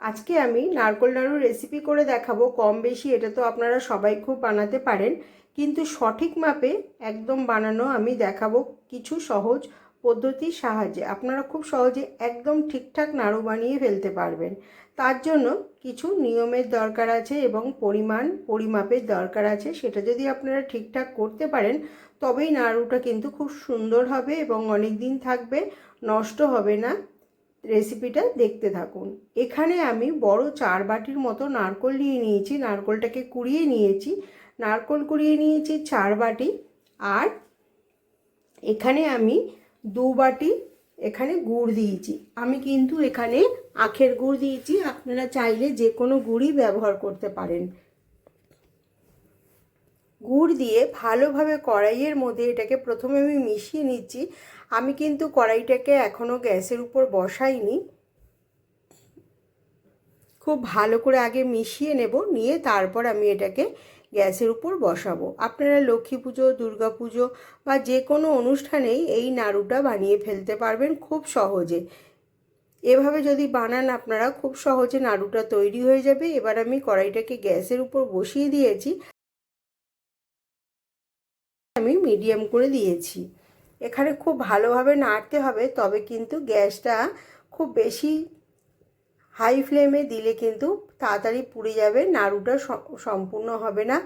আজকে আমি নারকোল নাড়ুর রেসিপি করে দেখাবো, কম বেশি, এটা তো আপনারা সবাই খুব বানাতে পারেন। কিন্তু সঠিক মাপে একদম বানানো আমি দেখাবো কিছু সহজ পদ্ধতির সাহায্যে। আপনারা খুব সহজে একদম ঠিকঠাক নাড়ু বানিয়ে ফেলতে পারবেন। তার জন্য কিছু নিয়মের দরকার আছে এবং পরিমাণ, পরিমাপের দরকার আছে। সেটা যদি আপনারা ঠিকঠাক করতে পারেন, তবেই নাড়ুটা কিন্তু খুব সুন্দর হবে এবং অনেক দিন থাকবে, নষ্ট হবে না। রেসিপিটা দেখতে থাকুন। এখানে আমি বড় চার বাটির মতো নারকোল নিয়ে নিয়েছি। নারকোলটাকে কুড়িয়ে নিয়েছি। নারকোল কুড়িয়ে নিয়েছি চার বাটি। আর এখানে আমি দু বাটি এখানে গুড় দিয়েছি। আমি কিন্তু এখানে আখের গুড় দিয়েছি। আপনারা চাইলে যে কোনো গুড়ই ব্যবহার করতে পারেন। গুড় দিয়ে ভালোভাবে কড়াইয়ের মধ্যে এটাকে প্রথমে আমি মিশিয়ে নিচ্ছি। আমি কিন্তু কড়াইটাকে এখনও গ্যাসের উপর বসাইনি। খুব ভালো করে আগে মিশিয়ে নেব, নিয়ে তারপর আমি এটাকে গ্যাসের উপর বসাবো। আপনারা লক্ষ্মী পুজো, দুর্গা পুজো বা যে কোনো অনুষ্ঠানেই এই নাড়ুটা বানিয়ে ফেলতে পারবেন খুব সহজে। এভাবে যদি বানান আপনারা, খুব সহজে নাড়ুটা তৈরি হয়ে যাবে। এবার আমি কড়াইটাকে গ্যাসের উপর বসিয়ে দিয়েছি। আমি মিডিয়াম করে দিয়েছি। এখানে খুব ভালোভাবে নাড়তে হবে, তবে কিন্তু গ্যাসটা খুব বেশি হাই ফ্লেমে দিলে কিন্তু তাড়াতাড়ি পুড়ে যাবে, নাড়ুটা সম্পূর্ণ হবে না।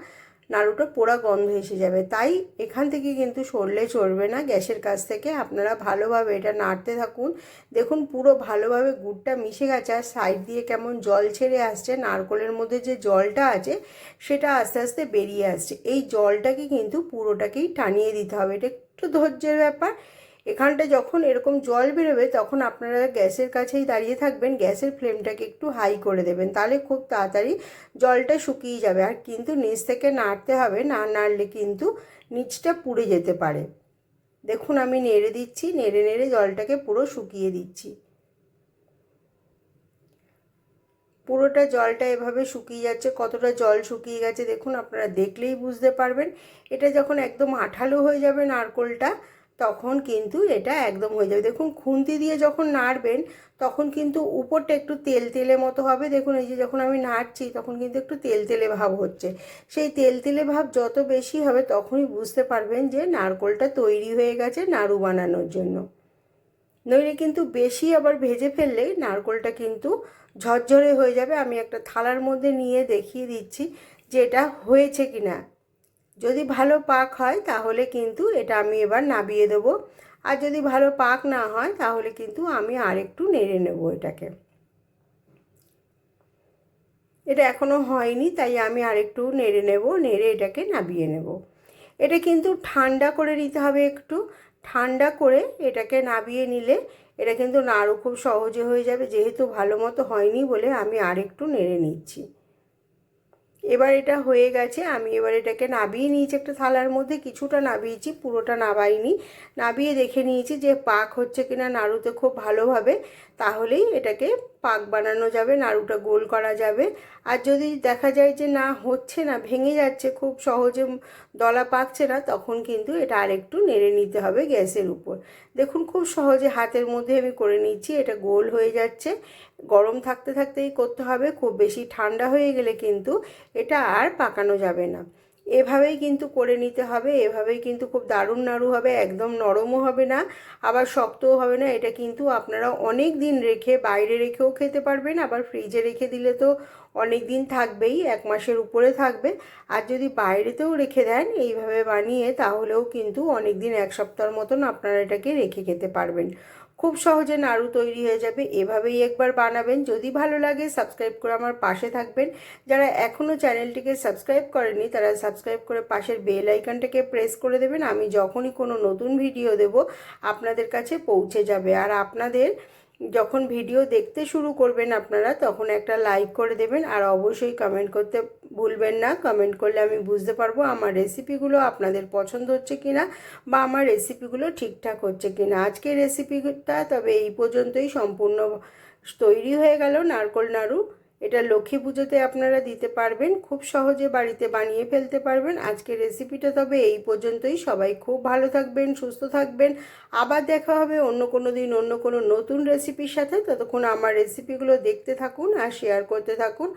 নাড়ুটা পোড়া গন্ধ এসে যাবে। তাই এখান থেকে কিন্তু সরলে চলবে না। গ্যাসের কাছ থেকে আপনারা ভালোভাবে এটা নাড়তে থাকুন। দেখুন পুরো ভালোভাবে গুড়টা মিশে গেছে। আর সাইড দিয়ে কেমন জল ছেড়ে আসছে। নারকলের মধ্যে যে জলটা আছে, সেটা আস্তে আস্তে বেরিয়ে আসছে। এই জলটাকে কিন্তু পুরোটাকেই টানিয়ে দিতে হবে। এটা একটু ধৈর্যের ব্যাপার। এখানটা যখন এরকম জল বেরোবে, তখন আপনারা গ্যাসের কাছেই দাঁড়িয়ে থাকবেন। গ্যাসের ফ্লেমটাকে একটু হাই করে দেবেন। তাহলে খুব তাড়াতাড়ি জলটা শুকিয়ে যাবে। আর কিন্তু নিচ থেকে নাড়তে হবে। না নাড়লে কিন্তু নিচটা পুড়ে যেতে পারে। দেখুন, আমি নেড়ে দিচ্ছি। নেড়ে নেড়ে জলটাকে পুরো শুকিয়ে দিচ্ছি। পুরোটা জলটা এভাবে শুকিয়ে যাচ্ছে। কতটা জল শুকিয়ে গেছে, দেখুন, আপনারা দেখলেই বুঝতে পারবেন। এটা যখন একদম আঠালো হয়ে যাবে নারকোলটা তখন কিন্তু এটা একদম হয়ে যাবে। দেখুন, খুন্তি দিয়ে যখন নাড়বেন, তখন কিন্তু উপরটা একটু তেল তেলে মতো হবে। দেখুন, এই যে যখন আমি নাড়ছি, তখন কিন্তু একটু তেল তেলে ভাব হচ্ছে। সেই তেল তেলে ভাব যত বেশি হবে, তখনই বুঝতে পারবেন যে নারকোলটা তৈরি হয়ে গেছে নাড়ু বানানোর জন্য। নইলে কিন্তু বেশি আবার ভেজে ফেললে নারকোলটা কিন্তু ঝরঝরে হয়ে যাবে। আমি একটা থালার মধ্যে নিয়ে দেখিয়ে দিচ্ছি যে এটা হয়েছে কি না যদি ভালো পাক হয়, তাহলে কিন্তু এটা আমি এবার নাবিয়ে দেবো। আর যদি ভালো পাক না হয়, তাহলে কিন্তু আমি আরেকটু নেড়ে নেব এটাকে। এটা এখনও হয়নি, তাই আমি আরেকটু নেড়ে নেব, নেড়ে এটাকে নাবিয়ে নেব। এটা কিন্তু ঠান্ডা করে নিতে হবে একটু। ঠান্ডা করে এটাকে নাবিয়ে নিলে এটা কিন্তু নাড়ু খুব সহজে হয়ে যাবে। যেহেতু ভালো মতো হয়নি বলে আমি আরেকটু নেড়ে নিচ্ছি। এবার এটা হয়ে গেছে, আমি এবার এটাকে নাবিয়ে নিয়েছি একটা থালার মধ্যে, কিছুটা নাবিয়েছি, পুরোটা নাবাইনি। নাবিয়ে দেখে নিয়েছি যে পাক হচ্ছে কিনা নাড়ুতে খুব ভালোভাবে, তাহলেই এটাকে পাক বানানো যাবে, নাড়ুটা গোল করা যাবে। আর যদি দেখা যায় যে না, হচ্ছে না, ভেঙে যাচ্ছে, খুব সহজে দলা পাকছে না, তখন কিন্তু এটা আরেকটু নেড়ে নিতে হবে গ্যাসের উপর। দেখুন, খুব সহজে হাতের মধ্যে আমি করে নিচ্ছি, এটা গোল হয়ে যাচ্ছে। গরম থাকতে থাকতেই করতে হবে, খুব বেশি ঠান্ডা হয়ে গেলে কিন্তু এটা আর পাকানো যাবে না। এভাবেই কিন্তু করে নিতে হবে, এভাবেই কিন্তু খুব দারুণ নাড়ু হবে, একদম নরমও হবে না, আবার শক্তও হবে না, এটা কিন্তু আপনারা অনেক দিন রেখে বাইরে রেখেও খেতে পারবেন, আবার ফ্রিজে রেখে দিলে তো অনেক দিন থাকবেই, এক মাসের উপরে থাকবে, আর যদি বাইরেতেও রেখে দেন এইভাবে বানিয়ে তাহলেও কিন্তু অনেক দিন, এক সপ্তাহের মতন আপনারা এটাকে রেখে খেতে পারবেন। খুব সহজে নাড়ু তৈরি হয়ে যাবে। এভাবেই একবার বানাবেন। যদি ভালো লাগে সাবস্ক্রাইব করে আমার পাশে থাকবেন। যারা এখনও চ্যানেলটিকে সাবস্ক্রাইব করেনি তারা সাবস্ক্রাইব করে পাশের বেল আইকনটাকে প্রেস করে দেবেন। আমি যখনই কোনো নতুন ভিডিও দেব, আপনাদের কাছে পৌঁছে যাবে। আর আপনাদের যখন ভিডিও দেখতে শুরু করবেন আপনারা, তখন একটা লাইক করে দেবেন আর অবশ্যই কমেন্ট করতে ভুলবেন না। কমেন্ট করলে আমি বুঝতে পারব আমার রেসিপিগুলো আপনাদের পছন্দ হচ্ছে কি না বা আমার রেসিপিগুলো ঠিকঠাক হচ্ছে কি না আজকের রেসিপিটা তবে এই পর্যন্তই, সম্পূর্ণ তৈরি হয়ে গেল নারকোল নাড়ু। এটা লক্ষ্মী পুজোতে আপনারা দিতে পারবেন, খুব সহজে বাড়িতে বানিয়ে ফেলতে পারবেন। আজকের রেসিপিটা তবে এই পর্যন্তই। সবাই খুব ভালো থাকবেন, সুস্থ থাকবেন। আবার দেখা হবে অন্য কোনো দিন, অন্য কোনো নতুন রেসিপির সাথে। ততক্ষণ আমার রেসিপিগুলো দেখতে থাকুন আর শেয়ার করতে থাকুন।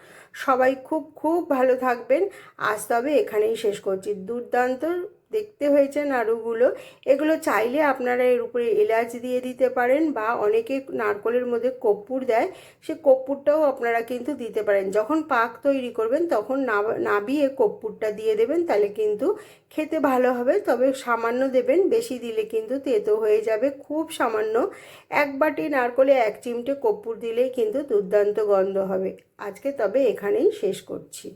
সবাই খুব খুব ভালো থাকবেন। আজ তবে এখানেই শেষ করছি। দুর্দান্ত দেখতে হয়েছে নাড়ুগুলো। এগুলো চাইলে আপনারা এর উপরে এলাচ দিয়ে দিতে পারেন বা অনেকে নারকলের মধ্যে কর্পূর দেয়, সে কর্পূরটাও আপনারা কিন্তু দিতে পারেন। যখন পাক তৈরি করবেন তখন নাবিয়ে কর্পূরটা দিয়ে দেবেন, তাহলে কিন্তু খেতে ভালো হবে। তবে সামান্য দেবেন, বেশি দিলে কিন্তু তেতো হয়ে যাবে, খুব সামান্য। এক বাটি নারকলে এক চিমটে কর্পূর দিলেই কিন্তু দুর্দান্ত গন্ধ হবে। আজকে তবে এখানেই শেষ করছি।